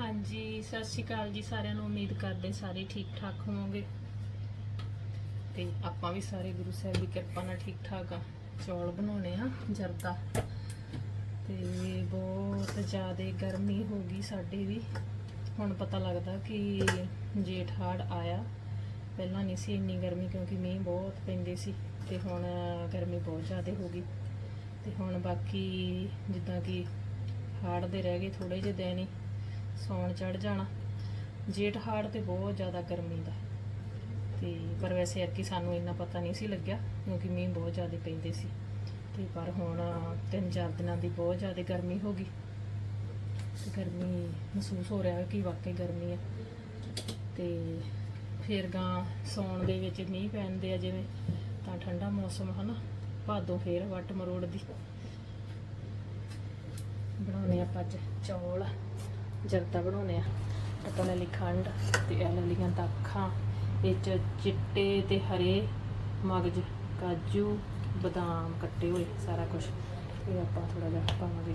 ਹਾਂਜੀ, ਸਤਿ ਸ਼੍ਰੀ ਅਕਾਲ ਜੀ ਸਾਰਿਆਂ ਨੂੰ। ਉਮੀਦ ਕਰਦੇ ਸਾਰੇ ਠੀਕ ਠਾਕ ਹੋਵੋਗੇ। ਤੇ ਆਪਾਂ ਵੀ ਸਾਰੇ ਗੁਰੂ ਸਾਹਿਬ ਦੀ ਕਿਰਪਾ ਨਾਲ ਠੀਕ ਠਾਕ ਆ। ਚੌਲ ਬਣਾਉਣੇ ਆ, ਜਰਦਾ। ਤੇ ਬਹੁਤ ਜ਼ਿਆਦਾ ਗਰਮੀ ਹੋ ਗਈ ਸਾਡੇ ਵੀ। ਹੁਣ ਪਤਾ ਲੱਗਦਾ ਕਿ ਜੇਠ ਹਾੜ ਆਇਆ। ਪਹਿਲਾਂ ਨਹੀਂ ਸੀ ਇੰਨੀ ਗਰਮੀ ਕਿਉਂਕਿ ਮੀਂਹ ਬਹੁਤ ਪੈਂਦੇ ਸੀ। ਤੇ ਹੁਣ ਗਰਮੀ ਬਹੁਤ ਜ਼ਿਆਦਾ ਹੋ ਗਈ। ਤੇ ਹੁਣ ਬਾਕੀ ਜਿੱਦਾਂ ਕਿ ਹਾੜ ਦੇ ਰਹਿ ਗਏ ਥੋੜੇ ਜਿਹੇ ਦਿਨ ਹੀ। ਸੌਣ ਚੜ ਜਾਣਾ। ਜੇਠ ਹਾੜ ਤੇ ਬਹੁਤ ਜ਼ਿਆਦਾ ਗਰਮੀ ਦਾ। ਤੇ ਪਰ ਵੈਸੇ ਐਤਕੀ ਸਾਨੂੰ ਇੰਨਾ ਪਤਾ ਨਹੀਂ ਸੀ ਲੱਗਿਆ, ਕਿਉਂਕਿ ਮੀਂਹ ਬਹੁਤ ਜ਼ਿਆਦਾ ਪੈਂਦੇ ਸੀ। ਤੇ ਪਰ ਹੁਣ ਤਿੰਨ ਚਾਰ ਦਿਨਾਂ ਦੀ ਬਹੁਤ ਜ਼ਿਆਦਾ ਗਰਮੀ ਹੋ ਗਈ। ਤੇ ਗਰਮੀ ਮਹਿਸੂਸ ਹੋ ਰਿਹਾ ਕਿ ਵਾਕਈ ਗਰਮੀ ਆ। ਤੇ ਫਿਰ ਗਾਂ ਸੌਣ ਦੇ ਵਿੱਚ ਮੀਂਹ ਪੈਂਦੇ ਆ ਜਿਵੇਂ, ਤਾਂ ਠੰਡਾ ਮੌਸਮ ਹਨਾ, ਭਾਦੋਂ ਫੇਰ ਵੱਟ ਮਰੋੜ ਦੀ। ਬਣਾਉਣੇ ਆਪਾਂ ਅੱਜ ਚੌਲ। ਜਰਦਾ ਬਣਾਉਣੇ ਆ। ਆਪਾਂ ਲੈ ਲਈ ਖੰਡ ਤੇ ਇਹ ਲੈ ਲਈਆਂ ਦਾਖਾਂ ਚ ਚਿੱਟੇ ਤੇ ਹਰੇ ਮਗਜ ਕਾਜੂ, ਬਦਾਮ ਕੱਟੇ ਹੋਏ, ਸਾਰਾ ਕੁਝ ਇਹ ਆਪਾਂ ਥੋੜਾ ਜਿਹਾ ਪਾਵਾਂਗੇ।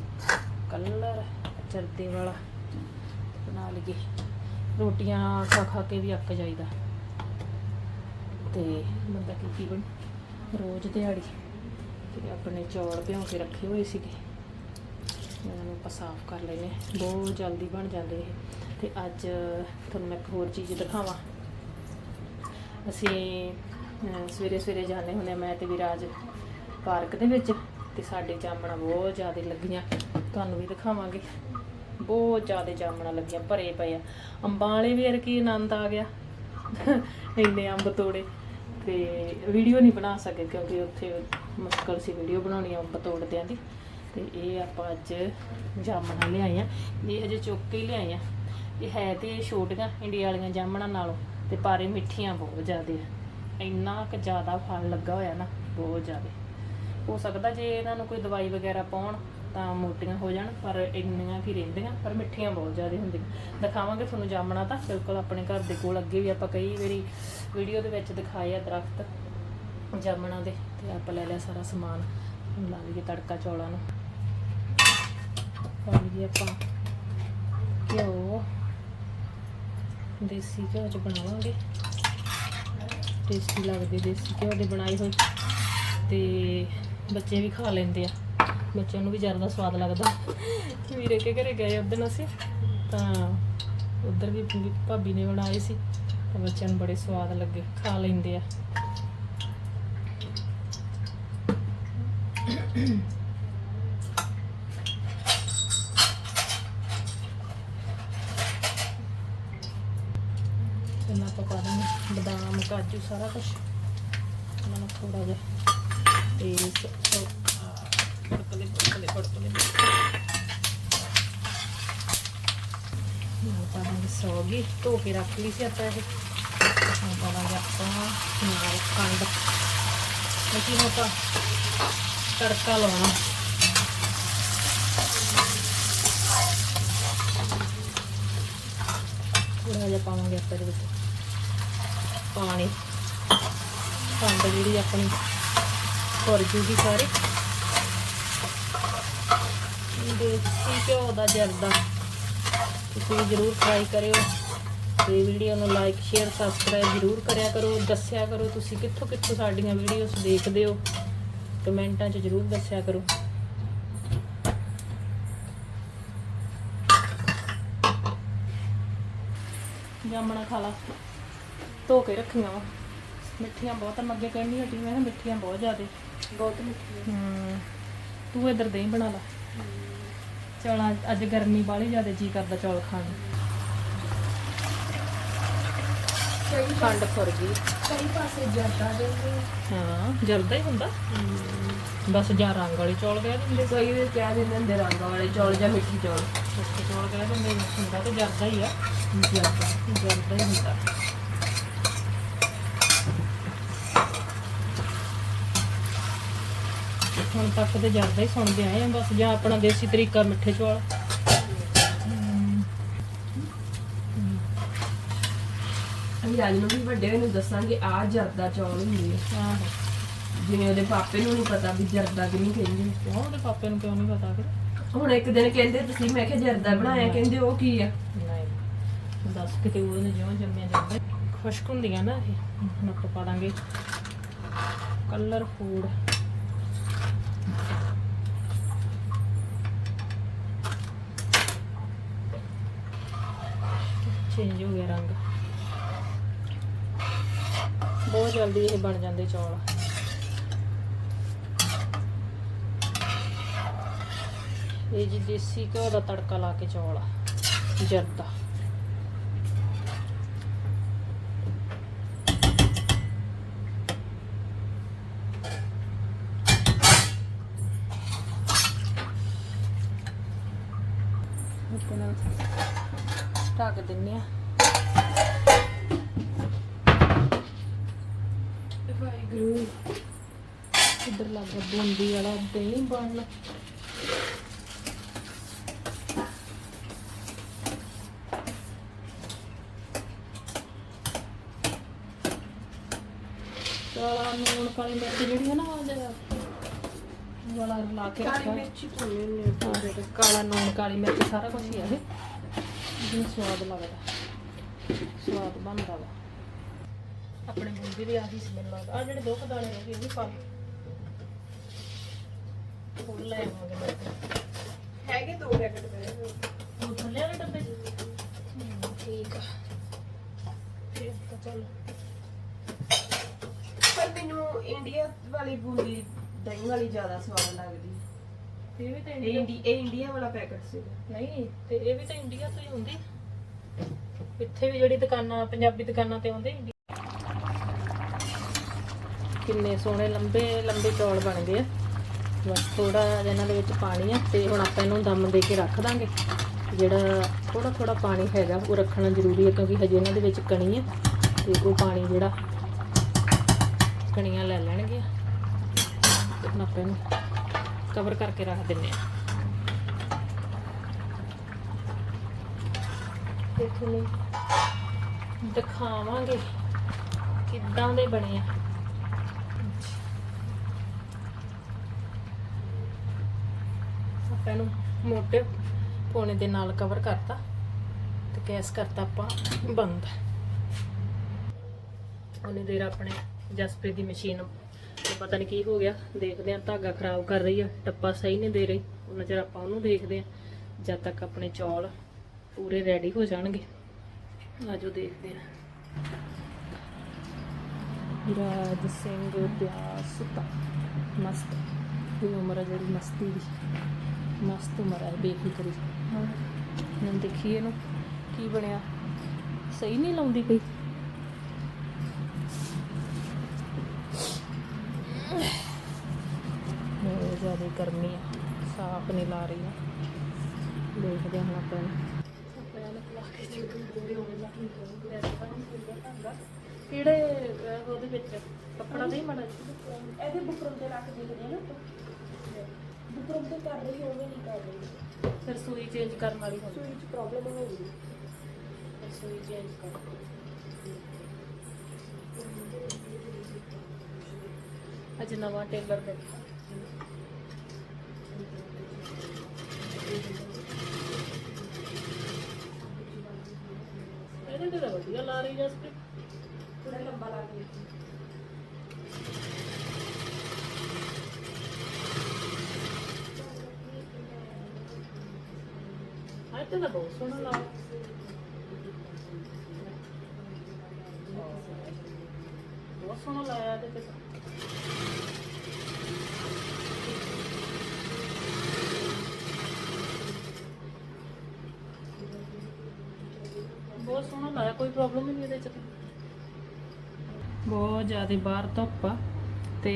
ਕਲਰ ਚਰਦੇ ਵਾਲਾ ਬਣਾ ਲਈਏ। ਰੋਟੀਆਂ ਖਾ ਖਾ ਕੇ ਵੀ ਅੱਕ ਜਾਈਦਾ। ਤੇ ਬੰਦਾ ਕੀ ਕੀ ਬਣ ਰੋਜ਼ ਦਿਹਾੜੀ। ਤੇ ਆਪਣੇ ਚੌਲ ਭਿਉਂ ਕੇ ਰੱਖੇ ਹੋਏ ਸੀਗੇ। ਇਹਨਾਂ ਨੂੰ ਆਪਾਂ ਸਾਫ਼ ਕਰ ਲੈਨੇ ਬਹੁਤ ਜਲਦੀ ਬਣ ਜਾਂਦੇ ਇਹ। ਤੇ ਅੱਜ ਤੁਹਾਨੂੰ ਮੈਂ ਇੱਕ ਹੋਰ ਚੀਜ਼ ਦਿਖਾਵਾਂ। ਅਸੀਂ ਸਵੇਰੇ ਸਵੇਰੇ ਜਾਂਦੇ ਹੁੰਦੇ ਹਾਂ ਮੈਂ ਤੇ ਵਿਰਾਜ ਪਾਰਕ ਦੇ ਵਿੱਚ ਤੇ ਸਾਡੇ ਜਾਮਣਾ ਬਹੁਤ ਜ਼ਿਆਦਾ ਲੱਗੀਆਂ। ਤੁਹਾਨੂੰ ਵੀ ਦਿਖਾਵਾਂਗੇ। ਬਹੁਤ ਜ਼ਿਆਦਾ ਜਾਮਣਾ ਲੱਗੀਆਂ, ਭਰੇ ਪਏ ਆ। ਅੰਬਾਂ ਵਾਲੇ ਵੀ ਕੀ ਆਨੰਦ ਆ ਗਿਆ। ਇੰਨੇ ਅੰਬ ਤੋੜੇ। ਤੇ ਵੀਡੀਓ ਨਹੀਂ ਬਣਾ ਸਕੇ ਕਿਉਂਕਿ ਉੱਥੇ ਮੁਸ਼ਕਲ ਸੀ ਵੀਡੀਓ ਬਣਾਉਣੀ, ਅੰਬ ਤੋੜਦਿਆਂ ਦੀ। ਤੇ ਇਹ ਆਪਾਂ ਅੱਜ ਜਾਮਣਾ ਲਿਆਏ ਆ। ਇਹ ਹਜੇ ਚੁੱਕ ਕੇ ਹੀ ਲਿਆਏ ਆ। ਇਹ ਹੈ ਤੇ ਛੋਟੀਆਂ ਇੰਡੀਆ ਵਾਲੀਆਂ ਜਾਮਣਾ ਨਾਲੋਂ ਤੇ ਪਰ ਇਹ ਮਿੱਠੀਆਂ ਬਹੁਤ ਜ਼ਿਆਦੇ ਆ। ਇੰਨਾ ਕੁ ਜ਼ਿਆਦਾ ਫਲ ਲੱਗਾ ਹੋਇਆ ਨਾ, ਬਹੁਤ ਜ਼ਿਆਦੇ। ਹੋ ਸਕਦਾ ਜੇ ਇਹਨਾਂ ਨੂੰ ਕੋਈ ਦਵਾਈ ਵਗੈਰਾ ਪਾਉਣ ਤਾਂ ਮੋਟੀਆਂ ਹੋ ਜਾਣ, ਪਰ ਇੰਨੀਆਂ ਵੀ ਰਹਿੰਦੀਆਂ, ਪਰ ਮਿੱਠੀਆਂ ਬਹੁਤ ਜ਼ਿਆਦਾ ਹੁੰਦੀਆਂ। ਦਿਖਾਵਾਂਗੇ ਤੁਹਾਨੂੰ ਜਾਮਣਾ ਤਾਂ, ਬਿਲਕੁਲ ਆਪਣੇ ਘਰ ਦੇ ਕੋਲ ਅੱਗੇ ਵੀ ਆਪਾਂ ਕਈ ਵਾਰੀ ਵੀਡੀਓ ਦੇ ਵਿੱਚ ਦਿਖਾਏ ਆ ਦਰਖਤ ਜਾਮਣਾ ਦੇ, ਤੇ ਆਪਾਂ ਲੈ ਲਿਆ ਸਾਰਾ ਸਮਾਨ, ਹੁਣ ਲਾ ਲਈਏ ਤੜਕਾ ਚੌਲਾਂ ਨੂੰ। ਪਾ ਆਪਾਂ। ਘਿਓ। ਦੇਸੀ ਘਿਓ ਚ ਬਣਾਵਾਂਗੇ। ਟੇਸਟੀ ਲੱਗਦੇ ਦੇਸੀ ਘਿਓ ਦੇ ਬਣਾਈ ਹੋਈ ਤੇ ਬੱਚੇ ਵੀ ਖਾ ਲੈਂਦੇ ਆ। ਬੱਚਿਆਂ ਨੂੰ ਵੀ ਜ਼ਿਆਦਾ ਸਵਾਦ ਲੱਗਦਾ। ਵੀਰੇ ਕੇ ਘਰੇ ਗਏ ਉਦੋਂ ਅਸੀਂ। ਤਾਂ ਉਧਰ ਵੀ ਭਾਬੀ ਨੇ ਬਣਾਏ ਸੀ। ਤਾਂ ਬੱਚਿਆਂ ਨੂੰ ਬੜੇ ਸਵਾਦ ਲੱਗੇ, ਖਾ ਲੈਂਦੇ ਆ ਇਹਨਾਂ ਆਪਾਂ ਪਾ ਦਾਂਗੇ ਬਦਾਮ ਸਾਰਾ ਕੁਝ ਉਹਨਾਂ ਨੂੰ ਥੋੜਾ ਜਿਹਾ ਤੇ ਫੜਕਲੇ ਫੜਕਲੇ ਫੜਕਲੇ ਨਾਲ ਪਾ ਸੌਗੀ ਧੋ ਕੇ ਰੱਖ ਲਈ ਸੀ ਆਪਾਂ ਇਹ। ਹੁਣ ਪਾ ਆਪਾਂ ਨਾਲ ਖੰਡ। ਕਿਉਂਕਿ ਹੁਣ ਆਪਾਂ ਤੜਕਾ ਲਾਉਣਾ। ਥੋੜਾ ਜਿਹਾ ਪਾਵਾਂਗੇ ਆਪਾਂ ਇਹਦੇ ਵਿੱਚ। ਪਾਣੀ। ਖੰਡ ਜਿਹੜੀ ਆਪਣੀ ਭੁਰ ਜੂਗੀ ਸਾਰੀ। ਦੇਸੀ ਘਿਓ ਦਾ ਜਰਦਾ। ਤੁਸੀਂ ਵੀ ਜਰੂਰ ਟਰਾਈ ਕਰਿਓ। ਤੇ ਵੀਡੀਓ ਨੂੰ ਲਾਈਕ ਸ਼ੇਅਰ ਸਬਸਕ੍ਰਾਈਬ ਜਰੂਰ ਕਰਿਆ ਕਰੋ। ਦੱਸਿਆ ਕਰੋ ਤੁਸੀਂ ਕਿੱਥੋਂ ਕਿੱਥੋਂ ਸਾਡੀਆਂ ਵੀਡੀਓਜ਼ ਦੇਖਦੇ ਹੋ। ਕਮੈਂਟਾਂ 'ਚ ਜਰੂਰ ਦੱਸਿਆ ਕਰੋ। ਜਾਮਣਾ ਖਾ ਲਾ। ਧੋ ਕੇ ਰੱਖੀਆਂ ਵਾ। ਮਿੱਠੀਆਂ ਬਹੁਤ ਆ, ਮੈਂ ਅੱਗੇ ਕਹਿਣੀ ਹਟੀ ਮੈਂ ਕਿਹਾ ਮਿੱਠੀਆਂ ਬਹੁਤ ਜ਼ਿਆਦੇ। ਬਹੁਤ ਮਿੱਠੀ ਹੂੰ ਤੂੰ ਇਧਰ ਦਹੀਂ ਬਣਾ ਲਾ। ਚੌਲਾਂ ਅੱਜ ਗਰਮੀ ਬਾਹਲੀ ਜ਼ਿਆਦਾ ਜੀ ਕਰਦਾ ਚੌਲ ਖਾਣ ਨੂੰ। ਕਈ ਖੰਡ ਫੁਰ ਗਈ। ਕਈ ਪਾਸੇ ਜਰਦਾ ਦਿੰਦੇ ਹਾਂ ਜਲਦਾ ਹੀ ਹੁੰਦਾ। ਬਸ ਜਾਂ ਰੰਗ ਵਾਲੇ ਚੌਲ ਕਹਿ ਦਿੰਦੇ। ਕਈ ਵੀ ਕਹਿ ਦਿੰਦੇ ਹੁੰਦੇ ਰੰਗ ਵਾਲੇ ਚੌਲ ਜਾਂ ਮਿੱਠੀ ਚੌਲ। ਸੁੱਕੇ ਚੌਲ ਕਹਿ ਦਿੰਦੇ ਹੁੰਦਾ ਤੇ ਜਰਦਾ ਹੀ ਆ। ਜਰਦਾ ਜਰਦਾ ਹੀ ਹੁੰਦਾ। ਹੁਣ ਤੱਕ ਤੇ ਜਰਦਾ ਹੀ ਸੁਣਦੇ ਆਏ ਆ ਬਸ ਜਾਂ ਆਪਣਾ ਦੇਸੀ ਤਰੀਕਾ ਮਿੱਠੇ ਚੌਲ। ਅਸੀਂ ਰਾਜ ਨੂੰ ਵੀ ਵੱਡੇ ਹੋਏ ਨੂੰ ਦੱਸਾਂਗੇ ਆ ਜਰਦਾ ਚੌਲ ਹੁੰਦੇ ਆ ਆਹੋ। ਜਿਵੇਂ ਉਹਦੇ ਪਾਪੇ ਨੂੰ ਨਹੀਂ ਪਤਾ ਵੀ ਜਰਦਾ ਕਿ ਨਹੀਂ ਕਹਿੰਦੇ ਕਿਉਂ ਉਹਦੇ ਪਾਪੇ ਨੂੰ ਕਿਉਂ ਨਹੀਂ ਪਤਾ ਫਿਰ? ਹੁਣ ਇੱਕ ਦਿਨ ਕਹਿੰਦੇ ਤੁਸੀਂ ਮੈਂ ਕਿਹਾ ਜਰਦਾ ਬਣਾਇਆ ਕਹਿੰਦੇ ਉਹ ਕੀ ਆ? ਨਹੀਂ। ਦੱਸ ਕਿਤੇ ਉਹਨੇ ਜਿਉਂ ਜੰਮਿਆ ਜਾਂਦਾ। ਖੁਸ਼ਕ ਹੁੰਦੀਆਂ ਨਾ ਇਹ। ਹੁਣ ਆਪਾਂ ਪਾ ਦਾਂਗੇ। ਕਲਰ ਫੂਡ ਚੇਂਜ ਹੋ ਗਿਆ ਰੰਗ। ਬਹੁਤ ਜਲਦੀ ਇਹ ਬਣ ਜਾਂਦੇ ਚੌਲ। ਇਹ ਜੀ ਦੇਸੀ ਘਿਓ ਦਾ ਤੜਕਾ ਲਾ ਕੇ ਚੌਲ ਜਰਦਾ। ਇਤਨਾ ਢੱਕ ਦਿੰਨੇ ਆ ਵਾਹਿਗੁਰੂ ਇੱਧਰ ਲੱਗਾ ਬੂੰਦੀ ਵਾਲਾ ਦਹੀਂ ਬਣਨ ਕਾਲਾ ਨੂਣ ਕਾਲੀ ਮਿਰਚ ਜਿਹੜੀ ਹੈ ਨਾ, ਉਹ ਜਿਹੜਾ ਵਾਲਾ ਲਾ ਕੇ ਕਾਲੀ ਰੱਖਿਆ। ਮਿਰਚੀ ਪਾਉਂਦੇ ਨੇ ਹਾਂ ਕਾਲਾ ਨੂਣ ਕਾਲੀ ਮਿਰਚ ਸਾਰਾ ਕੁਝ ਹੀ ਆ ਇਹ। ਜਿਹਨੂੰ ਸਵਾਦ ਲੱਗਦਾ। ਸਵਾਦ ਬਣਦਾ ਵਾ। ਆਪਣੇ ਬੂੰਦੀ ਦੀ ਆਹੀ ਸਮੈਲ ਲੱਗਦਾ। ਆ ਜਿਹੜੇ ਦੋ ਕੁ ਦਾਣੇ ਰਹਿ ਗਏ ਉਹ ਵੀ ਪਾ ਲਓ। ਫੁੱਲ ਲੈ ਆਵਾਂਗੇ ਮੈਂ। ਹੈਗੇ ਦੋ ਪੈਕਟ ਹੋਏ। ਉਹ ਥੱਲੇ ਵਾਲੇ ਡੱਬੇ 'ਚ? ਹਮ, ਠੀਕ ਆ। ਫਿਰ ਤਾਂ ਚੱਲ। ਪਰ ਮੈਨੂੰ ਇੰਡੀਆ ਵਾਲੀ ਬੂੰਦੀ ਦਹੀਂ ਵਾਲੀ ਜ਼ਿਆਦਾ ਸਵਾਦ ਲੱਗਦੀ। ਇਹ ਵੀ ਤਾਂ ਇਹ ਇੰਡੀਆ ਇੰਡੀ ਇਹ ਇੰਡੀਆ ਵਾਲਾ ਪੈਕਟ ਸੀ। ਨਹੀਂ ਤੇ ਇਹ ਵੀ ਤਾਂ ਇੰਡੀਆ ਤੋਂ ਹੀ ਹੁੰਦੀ। ਇੱਥੇ ਵੀ ਜਿਹੜੀ ਦੁਕਾਨਾਂ ਪੰਜਾਬੀ ਦੁਕਾਨਾਂ ਤੇ ਆਉਂਦੇ ਇੰਡੀਆ ਕਿੰਨੇ ਸੋਹਣੇ ਲੰਬੇ ਲੰਬੇ ਚੌਲ ਬਣ ਗਏ ਆ। ਬਸ ਥੋੜਾ ਇਹਨਾਂ ਦੇ ਵਿੱਚ ਪਾਣੀ ਆ ਤੇ ਹੁਣ ਆਪਾਂ ਇਹਨੂੰ ਦਮ ਦੇ ਕੇ ਰੱਖ ਦਾਂਗੇ। ਜਿਹੜਾ ਥੋੜਾ ਥੋੜਾ ਪਾਣੀ ਹੈਗਾ ਉਹ ਰੱਖਣਾ ਜ਼ਰੂਰੀ ਹੈ ਕਿਉਂਕਿ ਹਜੇ ਇਹਨਾਂ ਦੇ ਵਿੱਚ ਕਣੀ ਆ। ਤੇ ਉਹ ਪਾਣੀ ਜਿਹੜਾ ਕਣੀਆਂ ਲੈ ਲੈਣਗੇ ਹੁਣ ਆਪਾਂ ਇਹਨੂੰ ਕਵਰ ਕਰਕੇ ਰੱਖ ਦਿੰਨੇ ਆ ਤੇ ਤੁਹਾਨੂੰ ਦਿਖਾਵਾਂਗੇ ਕਿੱਦਾਂ ਦੇ ਬਣੇ ਆ। ਆਪਾਂ ਇਹਨੂੰ ਮੋਟੇ ਪੋਣੇ ਦੇ ਨਾਲ ਕਵਰ ਕਰਤਾ ਤੇ ਗੈਸ ਕਰਤਾ ਆਪਾਂ ਬੰਦ। ਉਹਨੇ ਦੇਰ ਆਪਣੇ ਜਸਪ੍ਰੀਤ ਦੀ ਮਸ਼ੀਨ ਪਤਾ ਨਹੀਂ ਕੀ ਹੋ ਗਿਆ। ਦੇਖਦੇ ਆ ਧਾਗਾ ਖਰਾਬ ਕਰ ਰਹੀ ਆ ਟੱਪਾ ਸਹੀ ਨਹੀਂ ਦੇ ਰਹੀ। ਉਹਨਾਂ ਚਿਰ ਆਪਾਂ ਉਹਨੂੰ ਦੇਖਦੇ ਆ ਜਦ ਤੱਕ ਆਪਣੇ ਚੌਲ ਪੂਰੇ ਰੈਡੀ ਹੋ ਜਾਣਗੇ। ਆਜੋ ਦੇਖਦੇ ਆ ਰਾਜ ਸਿੰਘ ਪਿਆਸ ਸੁੱਤਾ। ਮਸਤ। ਇਹ ਉਮਰ ਜਿਹੜੀ ਮਸਤੀ ਦੀ। ਮਸਤ ਉਮਰ ਹੈ ਬੇਫਿਕਰੀ। ਹੁਣ ਦੇਖੀਏ ਇਹਨੂੰ ਕੀ ਬਣਿਆ। ਸਹੀ ਨਹੀਂ ਲਾਉਂਦੀ ਕੋਈ ਬਹੁਤ ਜ਼ਿਆਦਾ ਗਰਮੀ ਆ ਸਾਫ਼ ਨਹੀਂ ਲਾ ਰਹੀ ਆ ਦੇਖਦੇ ਹਾਂ ਆਪਾਂ ਕਿਹੜੇ ਉਹਦੇ ਵਿੱਚ? ਕੱਪੜਾ ਨਹੀਂ ਮੜਾ ਇਹਦੇ ਬੁਕਰਮ ਤੇ ਰੱਖ ਦੇਖਦੇ ਆ ਨਾ ਬੁਕਰਮ ਤੇ ਕਰ ਰਹੀ ਹੋਵੇ ਨਹੀਂ ਕਰ ਰਹੀ ਫਿਰ ਸੂਈ ਚੇਂਜ ਕਰਨ ਵਾਲੀ ਹੁੰਦੀ ਸੂਈ ਚ ਪ੍ਰੋਬਲਮ ਹੋਊਗੀ ਫਿਰ ਸੂਈ ਚੇਂਜ ਕਰ। ਅੱਜ ਨਵਾਂ ਟੇਲਰ ਦੇਖਾ ਇਹਦੇ ਤੇ ਤਾਂ ਵਧੀਆ ਲਾ ਰਹੀ ਜਸਪ੍ਰੀਤ ਥੋੜਾ ਲੰਬਾ ਲਾ ਕੇ ਦੇਖੀ ਹਾਂ ਤੇ ਤਾਂ ਬਹੁਤ ਸੋਹਣਾ ਲਾ। ਬਹੁਤ ਸੋਹਣਾ ਲਾਇਆ ਤੇ ਤੇ ਬਹੁਤ ਸੋਹਣਾ ਲਾਇਆ ਕੋਈ ਪ੍ਰੋਬਲਮ ਨਹੀਂ ਇਹਦੇ ਚ ਬਹੁਤ ਜ਼ਿਆਦਾ ਬਾਹਰ ਧੁੱਪ ਆ ਤੇ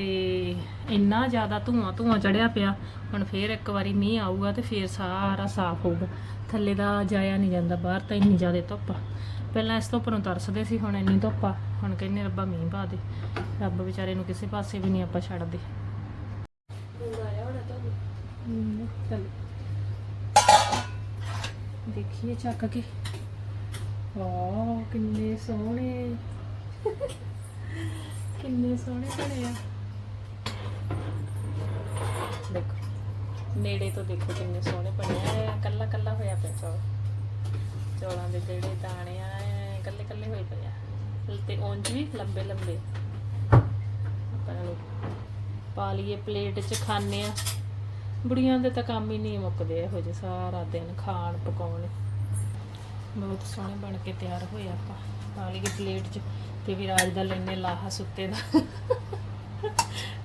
ਇੰਨਾ ਜ਼ਿਆਦਾ ਧੂਆਂ ਧੂਆਂ ਚੜਿਆ ਪਿਆ। ਹੁਣ ਫੇਰ ਇੱਕ ਵਾਰੀ ਮੀਂਹ ਆਊਗਾ ਤੇ ਫੇਰ ਸਾਰਾ ਸਾਫ਼ ਹੋਊਗਾ। ਥੱਲੇ ਦਾ ਜਾਇਆ ਨਹੀਂ ਜਾਂਦਾ ਬਾਹਰ ਤਾਂ ਇੰਨੀ ਜ਼ਿਆਦਾ ਧੁੱਪ ਆ। ਪਹਿਲਾਂ ਇਸ ਤੋਂ ਉੱਪਰੋਂ ਤਰਸਦੇ ਸੀ ਹੁਣ ਇੰਨੀ ਧੁੱਪ ਆ। ਹੁਣ ਕਹਿੰਦੇ ਰੱਬਾ ਮੀਂਹ ਪਾ ਦੇ। ਰੱਬ ਵਿਚਾਰੇ ਨੂੰ ਕਿਸੇ ਪਾਸੇ ਵੀ ਨਹੀਂ ਆਪਾਂ ਛੱਡਦੇ। ਦੇਖੀਏ ਚੱਕ ਕੇ। ਵਾਹ, ਕਿੰਨੇ ਸੋਹਣੇ। ਕਿੰਨੇ ਸੋਹਣੇ ਬਣੇ ਆ। ਦੇਖੋ, ਨੇੜੇ ਤੋਂ ਦੇਖੋ ਕਿੰਨੇ ਸੋਹਣੇ ਬਣੇ ਆ। ਕੱਲਾ ਕੱਲਾ ਹੋਇਆ ਪਿਆ ਚੌਲ। ਚੌਲਾਂ ਦੇ ਜਿਹੜੇ ਦਾਣੇ ਆ ਐ ਕੱਲੇ ਕੱਲੇ ਹੋਏ ਪਏ ਆ। ਤੇ ਉਂਝ ਵੀ ਲੰਬੇ ਲੰਬੇ। ਆਪਾਂ ਨੂੰ ਪਾ ਲਈਏ ਪਲੇਟ 'ਚ ਖਾਣੇ ਆ। ਬੁੜੀਆਂ ਦੇ ਤਾਂ ਕੰਮ ਹੀ ਨਹੀਂ ਮੁੱਕਦੇ ਇਹੋ ਜਿਹੇ, ਸਾਰਾ ਦਿਨ ਖਾਣ, ਪਕਾਉਣ। ਬਹੁਤ ਸੋਹਣੇ ਬਣ ਕੇ ਤਿਆਰ ਹੋਏ ਆਪਾਂ। ਪਾ ਲਈਏ ਪਲੇਟ 'ਚ ਤੇ ਵਿਰਾਜ ਦਾ ਲੈਨੇ ਲਾਹਾ ਸੁੱਤੇ ਦਾ।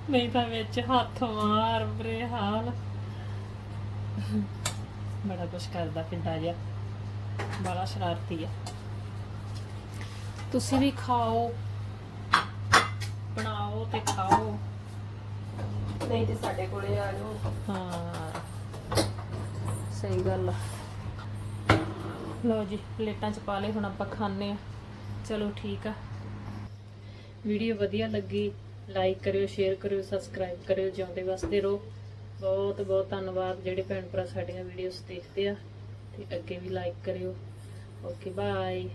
ਨਹੀਂ ਤਾਂ ਵਿੱਚ ਹੱਥ ਮਾਰ ਬਰੇ ਹਾਲ। ਬੜਾ ਕੁਛ ਕਰਦਾ ਫਿਰਦਾ ਜਿਹਾ। ਬੜਾ ਸ਼ਰਾਰਤੀ ਆ। ਤੁਸੀਂ ਵੀ ਖਾਓ। ਬਣਾਓ ਤੇ ਖਾਓ। ਨਹੀਂ ਤੇ ਸਾਡੇ ਕੋਲੇ ਆ ਜਾਓ। ਹਾਂ। ਸਹੀ ਗੱਲ ਆ। ਲਓ ਜੀ, ਪਲੇਟਾਂ 'ਚ ਪਾ ਲਏ, ਹੁਣ ਆਪਾਂ ਖਾਣੇ ਆ ਚਲੋ ਠੀਕ ਆ। ਵੀਡੀਓ ਵਧੀਆ ਲੱਗੀ, ਲਾਈਕ ਕਰਿਓ, ਸ਼ੇਅਰ ਕਰਿਓ, ਸਬਸਕ੍ਰਾਈਬ ਕਰਿਓ, ਜਿਉਂਦੇ ਵਸਦੇ ਰਹੋ। ਬਹੁਤ ਬਹੁਤ ਧੰਨਵਾਦ, ਜਿਹੜੇ ਭੈਣ ਭਰਾ ਸਾਡੀਆਂ ਵੀਡੀਓਜ਼ ਦੇਖਦੇ ਆ, ਤੇ ਅੱਗੇ ਵੀ ਲਾਈਕ ਕਰਿਓ। Okay, bye.